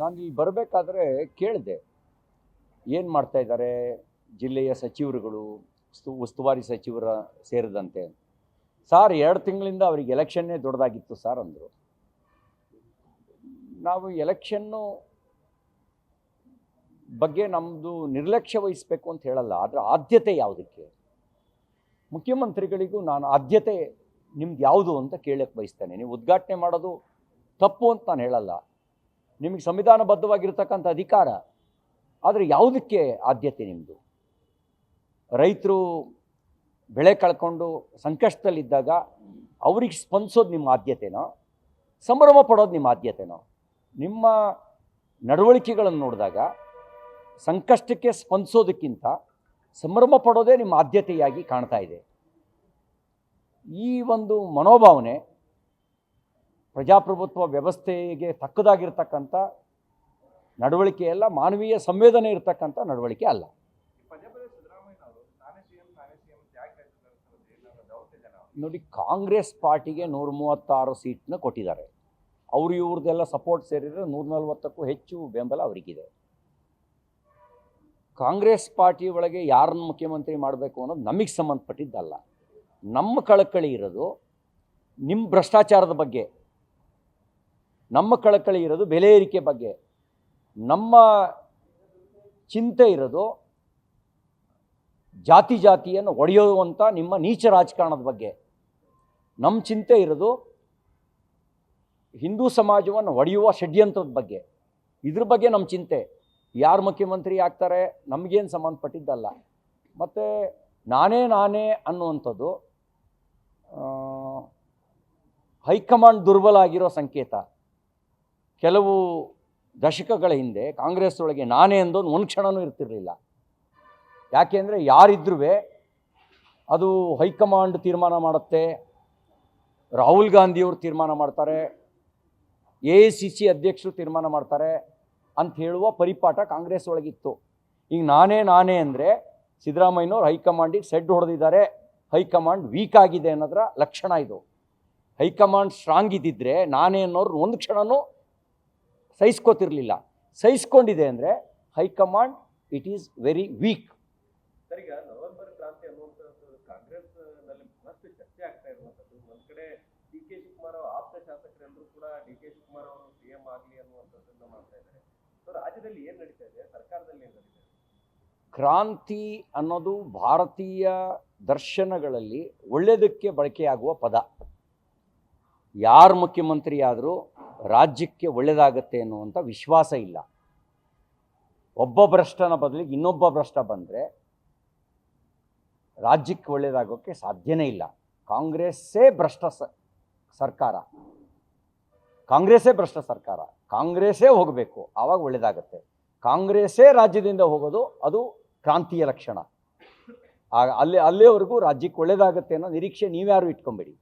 ನಾನು ಇಲ್ಲಿ ಬರಬೇಕಾದ್ರೆ ಕೇಳಿದೆ. ಏನು ಮಾಡ್ತಾ ಇದ್ದಾರೆ ಜಿಲ್ಲೆಯ ಸಚಿವರುಗಳು, ಉಸ್ತು, ಉಸ್ತುವಾರಿ ಸಚಿವರ ಸೇರಿದಂತೆ. ಸಾರ್ ಎರಡು ತಿಂಗಳಿಂದ ಅವ್ರಿಗೆ ಎಲೆಕ್ಷನ್ನೇ ದೊಡ್ಡದಾಗಿತ್ತು ಸರ್ ಅಂದರು. ನಾವು ಎಲೆಕ್ಷನ್ನು ಬಗ್ಗೆ ನಮ್ಮದು ನಿರ್ಲಕ್ಷ್ಯ ವಹಿಸಬೇಕು ಅಂತ ಹೇಳಲ್ಲ, ಆದರೆ ಆದ್ಯತೆ ಯಾವುದಕ್ಕೆ? ಮುಖ್ಯಮಂತ್ರಿಗಳಿಗೂ ನಾನು ಆದ್ಯತೆ ನಿಮ್ದು ಯಾವುದು ಅಂತ ಕೇಳಕ್ಕೆ ಬಯಸ್ತೇನೆ. ನೀವು ಉದ್ಘಾಟನೆ ಮಾಡೋದು ತಪ್ಪು ಅಂತ ನಾನು ಹೇಳಲ್ಲ. ನಿಮಗೆ ಸಂವಿಧಾನಬದ್ಧವಾಗಿರ್ತಕ್ಕಂಥ ಅಧಿಕಾರ, ಆದರೆ ಯಾವುದಕ್ಕೆ ಆದ್ಯತೆ ನಿಮ್ಮದು ರೈತರು ಬೆಳೆ ಕಳ್ಕೊಂಡು ಸಂಕಷ್ಟದಲ್ಲಿದ್ದಾಗ ಅವ್ರಿಗೆ ಸ್ಪಂದಿಸೋದು ನಿಮ್ಮ ಆದ್ಯತೆನೋ? ಸಂಭ್ರಮ ಪಡೋದು ನಿಮ್ಮ ಆದ್ಯತೆನೋ? ನಿಮ್ಮ ನಡವಳಿಕೆಗಳನ್ನು ನೋಡಿದಾಗ ಸಂಕಷ್ಟಕ್ಕೆ ಸ್ಪಂದಿಸೋದಕ್ಕಿಂತ ಸಂಭ್ರಮ ಪಡೋದೇ ನಿಮ್ಮ ಆದ್ಯತೆಯಾಗಿ ಕಾಣ್ತಾ ಇದೆ. ಈ ಒಂದು ಮನೋಭಾವನೆ ಪ್ರಜಾಪ್ರಭುತ್ವ ವ್ಯವಸ್ಥೆಗೆ ತಕ್ಕದಾಗಿರ್ತಕ್ಕಂಥ ನಡವಳಿಕೆ ಅಲ್ಲ, ಮಾನವೀಯ ಸಂವೇದನೆ ಇರತಕ್ಕಂಥ ನಡವಳಿಕೆ ಅಲ್ಲ. ನೋಡಿ, ಕಾಂಗ್ರೆಸ್ ಪಾರ್ಟಿಗೆ ನೂರ ಮೂವತ್ತಾರು ಸೀಟ್ನ ಕೊಟ್ಟಿದ್ದಾರೆ. ಅವರು ಇವ್ರದ್ದೆಲ್ಲ ಸಪೋರ್ಟ್ ಸೇರಿದರೆ ನೂರ ನಲ್ವತ್ತಕ್ಕೂ ಹೆಚ್ಚು ಬೆಂಬಲ ಅವರಿಗಿದೆ. ಕಾಂಗ್ರೆಸ್ ಪಾರ್ಟಿ ಒಳಗೆ ಯಾರನ್ನು ಮುಖ್ಯಮಂತ್ರಿ ಮಾಡಬೇಕು ಅನ್ನೋದು ನಮಗೆ ಸಂಬಂಧಪಟ್ಟಿದ್ದಲ್ಲ. ನಮ್ಮ ಕಳಕಳಿ ಇರೋದು ನಿಮ್ಮ ಭ್ರಷ್ಟಾಚಾರದ ಬಗ್ಗೆ. ನಮ್ಮ ಕಳಕಳಿ ಇರೋದು ಬೆಲೆ ಏರಿಕೆ ಬಗ್ಗೆ. ನಮ್ಮ ಚಿಂತೆ ಇರೋದು ಜಾತಿ ಜಾತಿಯನ್ನು ಒಡೆಯುವಂಥ ನಿಮ್ಮ ನೀಚ ರಾಜಕಾರಣದ ಬಗ್ಗೆ. ನಮ್ಮ ಚಿಂತೆ ಇರೋದು ಹಿಂದೂ ಸಮಾಜವನ್ನು ಒಡೆಯುವ ಷಡ್ಯಂತ್ರದ ಬಗ್ಗೆ. ಇದ್ರ ಬಗ್ಗೆ ನಮ್ಮ ಚಿಂತೆ. ಯಾರು ಮುಖ್ಯಮಂತ್ರಿ ಆಗ್ತಾರೆ ನಮಗೇನು ಸಂಬಂಧಪಟ್ಟಿದ್ದಲ್ಲ. ಮತ್ತು ನಾನೇ ನಾನೇ ಅನ್ನುವಂಥದ್ದು ಹೈಕಮಾಂಡ್ ದುರ್ಬಲ ಆಗಿರೋ ಸಂಕೇತ. ಕೆಲವು ದಶಕಗಳ ಹಿಂದೆ ಕಾಂಗ್ರೆಸ್ ಒಳಗೆ ನಾನೇ ಅಂದೋನು ಒಂದು ಕ್ಷಣನೂ ಇರ್ತಿರಲಿಲ್ಲ. ಯಾಕೆಂದರೆ ಯಾರಿದ್ರೂ ಅದು ಹೈಕಮಾಂಡ್ ತೀರ್ಮಾನ ಮಾಡುತ್ತೆ, ರಾಹುಲ್ ಗಾಂಧಿಯವರು ತೀರ್ಮಾನ ಮಾಡ್ತಾರೆ, ಎ ಸಿ ಸಿ ಅಧ್ಯಕ್ಷರು ತೀರ್ಮಾನ ಮಾಡ್ತಾರೆ ಅಂತ ಹೇಳುವ ಪರಿಪಾಠ ಕಾಂಗ್ರೆಸ್ ಒಳಗಿತ್ತು ಈಗ ನಾನೇ ನಾನೇ ಅಂದರೆ ಸಿದ್ದರಾಮಯ್ಯನವ್ರು ಹೈಕಮಾಂಡಿಗೆ ಸೆಡ್ ಹೊಡೆದಿದ್ದಾರೆ, ಹೈಕಮಾಂಡ್ ವೀಕ್ ಆಗಿದೆ ಅನ್ನೋದರ ಲಕ್ಷಣ ಇದು. ಹೈಕಮಾಂಡ್ ಸ್ಟ್ರಾಂಗ್ ಇದ್ದಿದ್ರೆ ನಾನೇ ಅನ್ನೋರು ಒಂದು ಕ್ಷಣನೂ ಸಹಿಸ್ಕೋತಿರ್ಲಿಲ್ಲ. ಸಹಿಸ್ಕೊಂಡಿದೆ ಅಂದರೆ high command it is very weak sir November ಕ್ರಾಂತಿ ಅನ್ನುವಂಥದ್ದು ಕಾಂಗ್ರೆಸ್ನಲ್ಲಿ ಮತ್ತಷ್ಟು ಚರ್ಚೆ ಆಗ್ತಾ ಇರುವಂಥದ್ದು. ಒಂದ್ ಕಡೆ ಡಿ ಕೆ ಶಿವಕುಮಾರ್ ಆಪ್ತ ಶಾಸಕರೆಲ್ಲರೂ ಕೂಡ ಡಿ ಕೆ ಶಿವಕುಮಾರ್ ಅವರು ಸಿಎಂ ಆಗಲಿ ಅನ್ನುವಂಥದ್ದನ್ನ ಮಾಡ್ತಾ ಇದ್ದಾರೆ. ಸೊ ರಾಜ್ಯದಲ್ಲಿ ಏನು ನಡೀತಾ ಇದೆ? ಸರ್ಕಾರದಲ್ಲಿ ಏನು ನಡೀತಾ ಇದೆ? ಕ್ರಾಂತಿ ಅನ್ನೋದು ಭಾರತೀಯ ದರ್ಶನಗಳಲ್ಲಿ ಒಳ್ಳೆಯದಕ್ಕೆ ಬಳಕೆಯಾಗುವ ಪದ. ಯಾರು ಮುಖ್ಯಮಂತ್ರಿ ಆದರೂ ರಾಜ್ಯಕ್ಕೆ ಒಳ್ಳೆಯದಾಗತ್ತೆ ಅನ್ನುವಂಥ ವಿಶ್ವಾಸ ಇಲ್ಲ. ಒಬ್ಬ ಭ್ರಷ್ಟನ ಬದಲಿಗೆ ಇನ್ನೊಬ್ಬ ಭ್ರಷ್ಟ ಬಂದರೆ ರಾಜ್ಯಕ್ಕೆ ಒಳ್ಳೆಯದಾಗೋಕ್ಕೆ ಸಾಧ್ಯನೇ ಇಲ್ಲ. ಕಾಂಗ್ರೆಸ್ಸೇ ಭ್ರಷ್ಟ ಸರ್ಕಾರ. ಕಾಂಗ್ರೆಸ್ಸೇ ಭ್ರಷ್ಟ ಸರ್ಕಾರ. ಕಾಂಗ್ರೆಸ್ಸೇ ಹೋಗಬೇಕು, ಆವಾಗ ಒಳ್ಳೆಯದಾಗತ್ತೆ ಕಾಂಗ್ರೆಸ್ಸೇ ರಾಜ್ಯದಿಂದ ಹೋಗೋದು ಅದು ಕ್ರಾಂತಿಯ ಲಕ್ಷಣ. ಆಗ ಅಲ್ಲಿ ಅಲ್ಲಿಯವರೆಗೂ ರಾಜ್ಯಕ್ಕೆ ಒಳ್ಳೆಯದಾಗತ್ತೆ ಅನ್ನೋ ನಿರೀಕ್ಷೆ ನೀವ್ಯಾರು ಇಟ್ಕೊಂಬೇಡಿ.